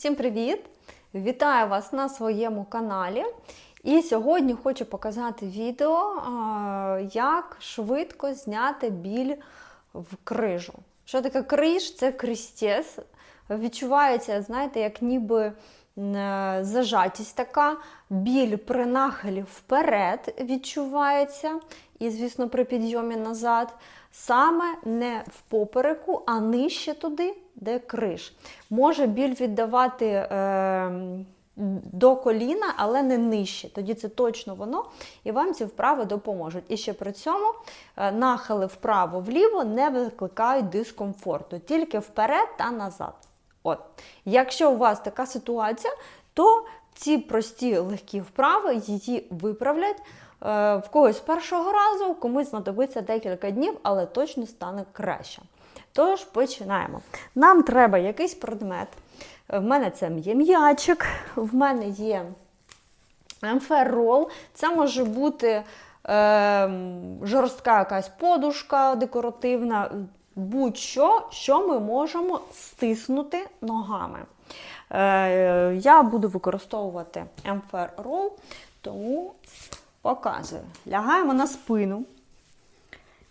Всім привіт! Вітаю вас на своєму каналі. І сьогодні хочу показати відео, як швидко зняти біль в крижу. Що таке криж? Це крістєс. Відчувається, знаєте, як ніби е, зажатість така, біль при нахилі вперед відчувається, і, звісно, при підйомі назад. Саме не в попереку, а нижче туди, де криш. Може біль віддавати е, до коліна, але не нижче. Тоді це точно воно, і вам ці вправи допоможуть. І ще при цьому е, нахили вправо-вліво не викликають дискомфорту, тільки вперед та назад. От. Якщо у вас така ситуація, то ці прості легкі вправи її виправлять. Е, В когось першого разу, комусь знадобиться декілька днів, але точно стане краще. Тож починаємо. Нам треба якийсь предмет. Е, В мене це є м'ячик, в мене є емферол. Це може бути е, жорстка якась подушка декоративна, будь-що, що ми можемо стиснути ногами. Е, я буду використовувати емферол, тому показую. Лягаємо на спину.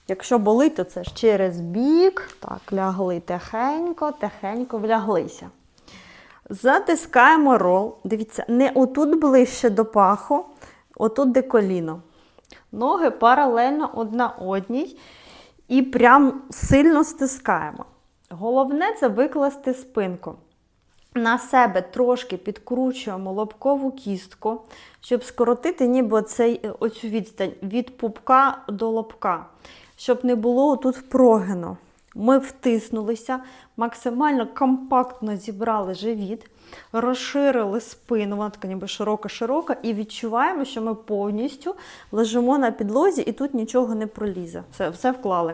Якщо болить, то це ж через бік. Так, лягли тихенько, тихенько вляглися. Затискаємо рол. Дивіться, не отут ближче до паху, отут де коліно. Ноги паралельно одна одній і прям сильно стискаємо. Головне це викласти спинку. На себе трошки підкручуємо лобкову кістку, щоб скоротити ніби цей, оцю відстань від пупка до лобка, щоб не було тут прогину. Ми втиснулися, максимально компактно зібрали живіт, розширили спину, вона така ніби широка-широка, і відчуваємо, що ми повністю лежимо на підлозі і тут нічого не пролізе. Все, все вклали.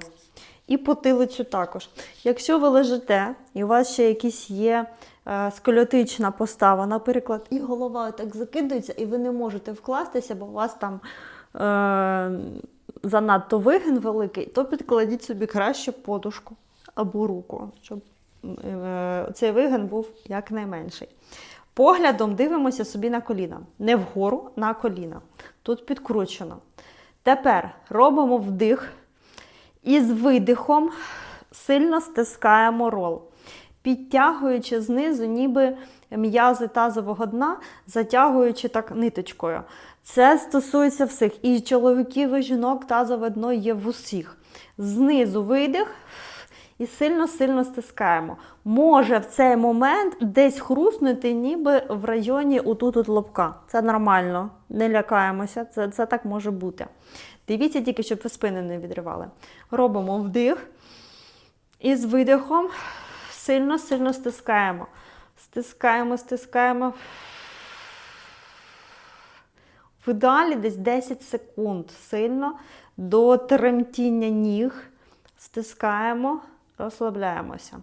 І потилицю також. Якщо ви лежите, і у вас ще якісь є е, сколіотична постава, наприклад, і голова так закидується, і ви не можете вкластися, бо у вас там е, занадто вигин великий, то підкладіть собі краще подушку або руку, щоб е, цей вигин був якнайменший. Поглядом дивимося собі на коліна. Не вгору, на коліна. Тут підкручено. Тепер робимо вдих. І з видихом сильно стискаємо рол, підтягуючи знизу, ніби м'язи тазового дна, затягуючи так ниточкою. Це стосується всіх. І чоловіків, і жінок тазове дно є в усіх. Знизу видих. І сильно-сильно стискаємо. Може в цей момент десь хруснути, ніби в районі отут от лобка. Це нормально, не лякаємося, це, це так може бути. Дивіться тільки, щоб ви спини не відривали. Робимо вдих. І з видихом сильно-сильно стискаємо. Стискаємо, стискаємо. В ідеалі десь 10 секунд сильно до тремтіння ніг. Стискаємо, розслабляємося.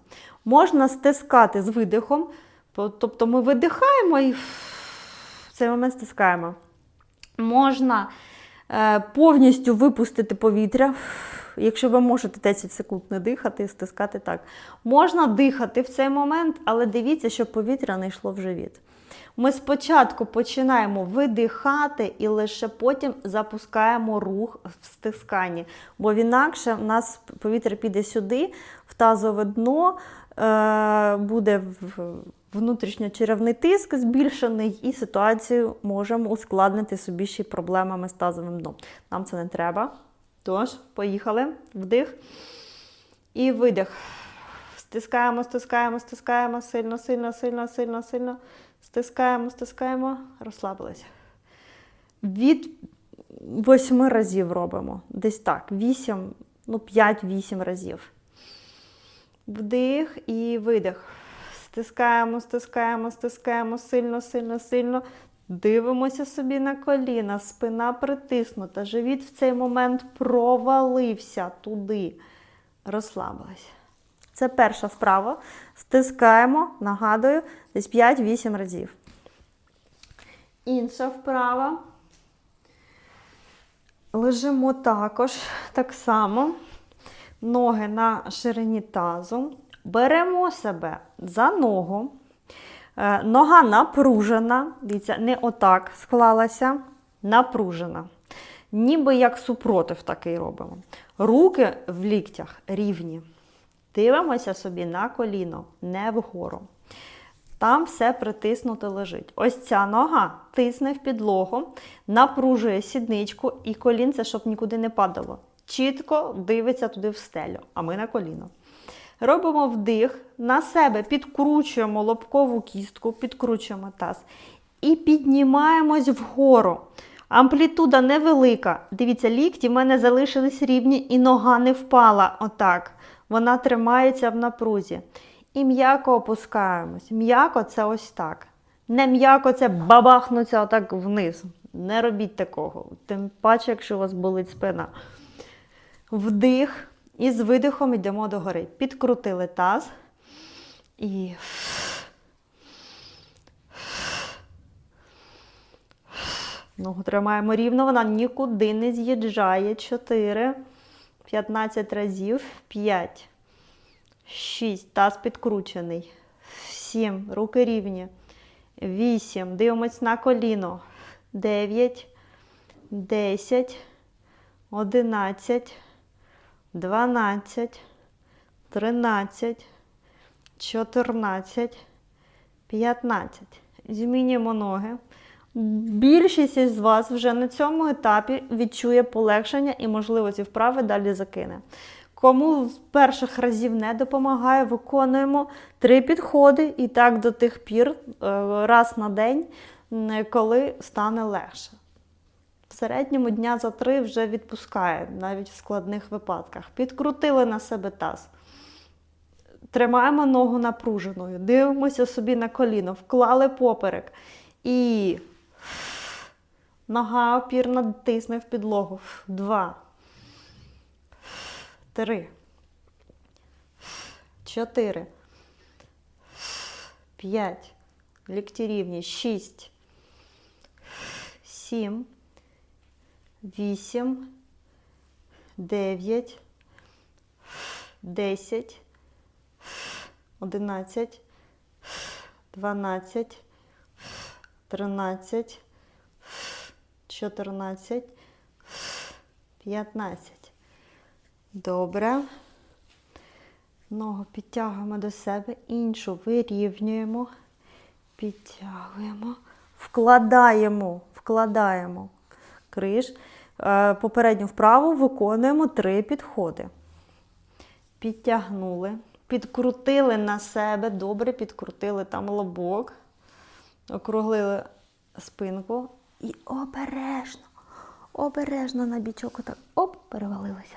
Можна стискати з видихом, тобто ми видихаємо і в цей момент стискаємо. Можна е, повністю випустити повітря, якщо ви можете 10 секунд не дихати і стискати так. Можна дихати в цей момент, але дивіться, щоб повітря не йшло в живіт. Ми спочатку починаємо видихати і лише потім запускаємо рух в стисканні, бо інакше в нас повітря піде сюди, в тазове дно, е, буде внутрішньочеревний тиск збільшений, і ситуацію можемо ускладнити собі ще проблемами з тазовим дном. Нам це не треба. Тож, поїхали. Вдих і видих. Стискаємо, стискаємо, стискаємо, сильно, сильно, сильно, сильно, сильно. Стискаємо, стискаємо, розслабилися. Від восьми разів робимо. Десь так. Вісім, ну, 5-8 разів. Вдих і видих. Стискаємо, стискаємо, стискаємо сильно, сильно, сильно. Дивимося собі на коліна, спина притиснута. Живіт в цей момент провалився туди. Розслабилися. Це перша вправа. Стискаємо, нагадую, десь 5-8 разів. Інша вправа. Лежимо також так само. Ноги на ширині тазу. Беремо себе за ногу, Нога напружена. Дивіться, не отак склалася, напружена. Ніби як супротив такий робимо. Руки в ліктях рівні. Дивимося собі на коліно, не вгору. Там все притиснуто лежить. Ось ця нога тисне в підлогу, напружує сідничку і колінце, щоб нікуди не падало. Чітко дивиться туди в стелю, а ми на коліно. Робимо вдих, на себе підкручуємо лобкову кістку, підкручуємо таз і піднімаємось вгору. Амплітуда невелика. Дивіться, лікті в мене залишились рівні і нога не впала. Отак. Вона тримається в напрузі. І м'яко опускаємось. М'яко це ось так. Не м'яко це бабахнуться отак вниз. Не робіть такого. Тим паче, якщо у вас болить спина. Вдих. І з видихом йдемо догори. Підкрутили таз. І Ногу тримаємо рівно, вона нікуди не з'їжджає. 4, 15 разів, 5, 6, таз підкручений. 7, руки рівні. 8, дивимось на коліно. 9, 10, 11, 12, 13, 14, 15. Змінюємо ноги. Більшість із вас вже на цьому етапі відчує полегшення і, можливо, ці вправи далі закине. Кому з перших разів не допомагає, виконуємо три підходи і так до тих пір, е, раз на день, коли стане легше. В середньому дня за три вже відпускає, навіть в складних випадках. Підкрутили на себе таз. Тримаємо ногу напруженою, дивимося собі на коліно, вклали поперек. І нога опірна тисне в підлогу. Два. Три. Чотири. П'ять. Лікті рівні. Шість. Сім. Вісім. Дев'ять. Десять. Одинадцять. Дванадцять. 13, 14, 15. Добре. Ногу підтягуємо до себе, іншу вирівнюємо, підтягуємо, вкладаємо, вкладаємо криш. Е, Попередню вправу виконуємо три підходи. Підтягнули, підкрутили на себе, добре підкрутили там лобок округлили спинку і обережно, обережно на бічок отак оп, перевалилися.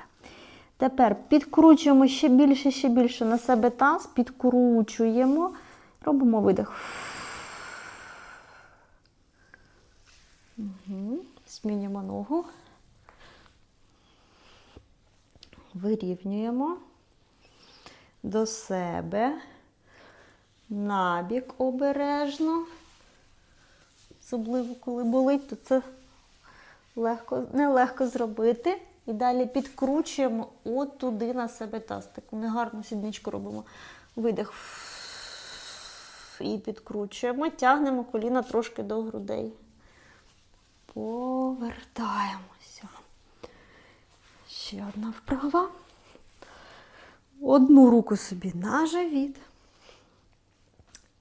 Тепер підкручуємо ще більше, ще більше на себе таз, підкручуємо, робимо видих. Угу. Змінюємо ногу. Вирівнюємо до себе. Набік обережно. Особливо, коли болить, то це легко, нелегко зробити. І далі підкручуємо от туди на себе таз. Таку негарну сідничку робимо. Видих. І підкручуємо. Тягнемо коліна трошки до грудей. Повертаємося. Ще одна вправа. Одну руку собі на живіт.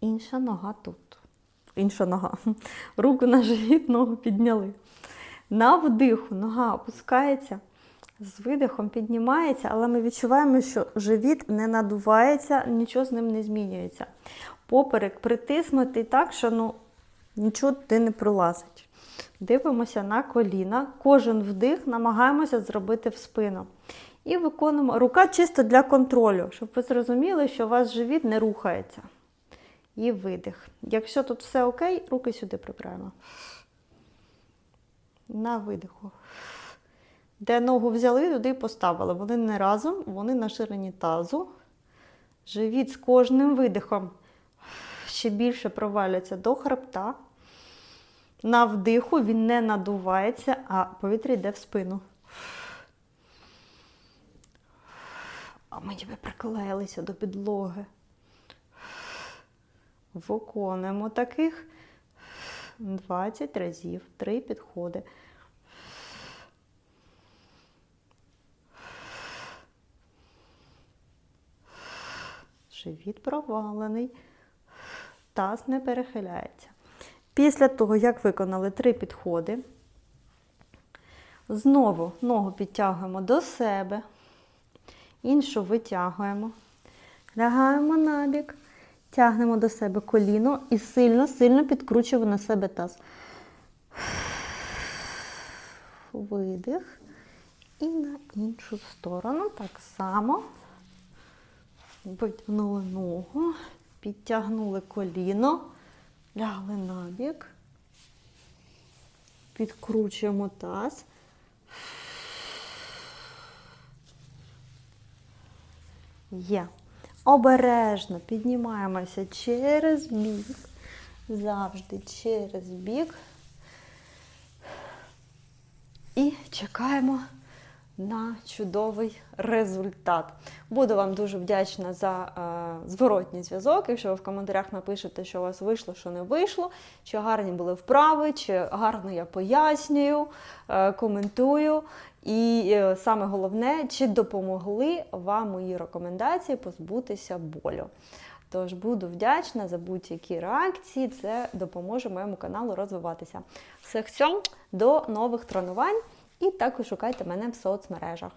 Інша нога тут. Інша нога. Руку на живіт, ногу підняли. На вдиху нога опускається, з видихом піднімається, але ми відчуваємо, що живіт не надувається, нічого з ним не змінюється. Поперек притиснутий так, що ну, нічого туди не пролазить. Дивимося на коліна. Кожен вдих намагаємося зробити в спину. І виконуємо рука чисто для контролю, щоб ви зрозуміли, що у вас живіт не рухається. І видих. Якщо тут все окей, руки сюди прибираємо. На видиху. Де ногу взяли, туди і поставили. Вони не разом, вони на ширині тазу. Живіт з кожним видихом ще більше провалюється до хребта. На вдиху він не надувається, а повітря йде в спину. А ми ніби приклеїлися до підлоги. Виконуємо таких 20 разів, 3 підходи. Живіт провалений, таз не перехиляється. Після того, як виконали три підходи, знову ногу підтягуємо до себе, іншу витягуємо, лягаємо на бік, тягнемо до себе коліно і сильно-сильно підкручуємо на себе таз. Видих. І на іншу сторону так само. Витягнули ногу, підтягнули коліно, лягли на бік, підкручуємо таз. Є. Обережно піднімаємося через бік. Завжди через бік. І чекаємо на чудовий результат. Буду вам дуже вдячна за е, зворотній зв'язок. Якщо ви в коментарях напишете, що у вас вийшло, що не вийшло, чи гарні були вправи, чи гарно я пояснюю, е, коментую. І е, саме головне, чи допомогли вам мої рекомендації позбутися болю. Тож буду вдячна за будь-які реакції, це допоможе моєму каналу розвиватися. Всіх цьому, до нових тренувань і також шукайте мене в соцмережах.